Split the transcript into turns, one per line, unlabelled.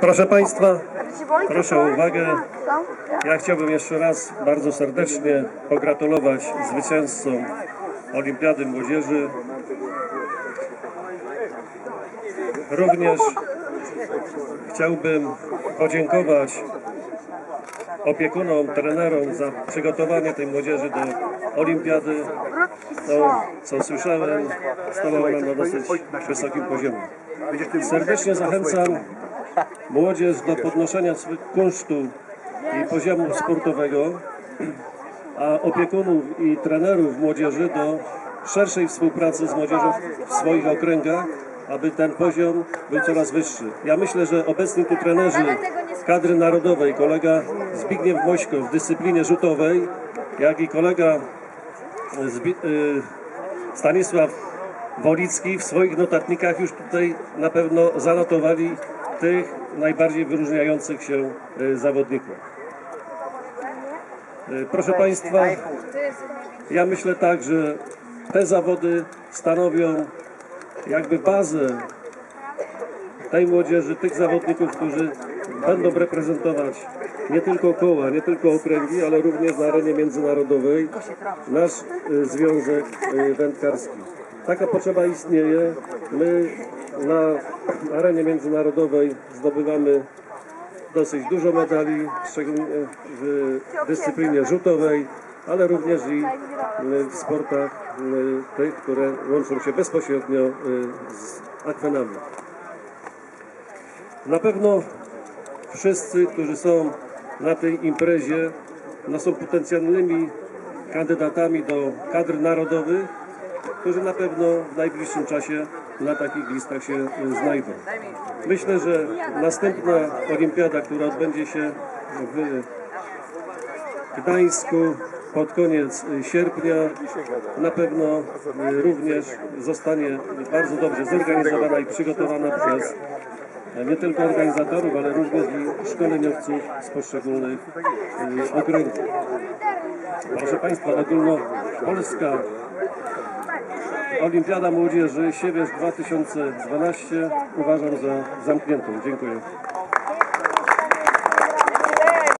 Proszę Państwa, proszę o uwagę. Ja chciałbym jeszcze raz bardzo serdecznie pogratulować zwycięzcom Olimpiady Młodzieży. Również chciałbym podziękować opiekunom, trenerom za przygotowanie tej młodzieży do Olimpiady. To, co słyszałem, stało nam na dosyć wysokim poziomie. Serdecznie zachęcam młodzież do podnoszenia swych kunsztu i poziomu sportowego, a opiekunów i trenerów młodzieży do szerszej współpracy z młodzieżą w swoich okręgach, aby ten poziom był coraz wyższy. Ja myślę, że obecni tu trenerzy kadry narodowej, kolega Zbigniew Mośko w dyscyplinie rzutowej, jak i kolega Zbi- y, Stanisław Wolicki w swoich notatnikach już tutaj na pewno zanotowali tych najbardziej wyróżniających się y, zawodników. Y, Proszę Państwa, ja myślę tak, że te zawody stanowią jakby bazę tej młodzieży, tych zawodników, którzy będą reprezentować nie tylko koła, nie tylko okręgi, ale również na arenie międzynarodowej nasz y, związek wędkarski. Taka potrzeba istnieje. My na arenie międzynarodowej zdobywamy dosyć dużo medali, w dyscyplinie rzutowej, ale również i y, w sportach y, tych, które łączą się bezpośrednio y, z akwenami. Na pewno wszyscy, którzy są na tej imprezie, no są potencjalnymi kandydatami do kadr narodowych, którzy na pewno w najbliższym czasie na takich listach się y, znajdą. Myślę, że następna olimpiada, która odbędzie się w Gdańsku pod koniec y, sierpnia, na pewno y, również zostanie bardzo dobrze zorganizowana i przygotowana przez nie tylko organizatorów, ale również i szkoleniowców z poszczególnych okręgów. Proszę Państwa, ogólnopolska Olimpiada Młodzieży Siewierz 2012 uważam za zamkniętą. Dziękuję.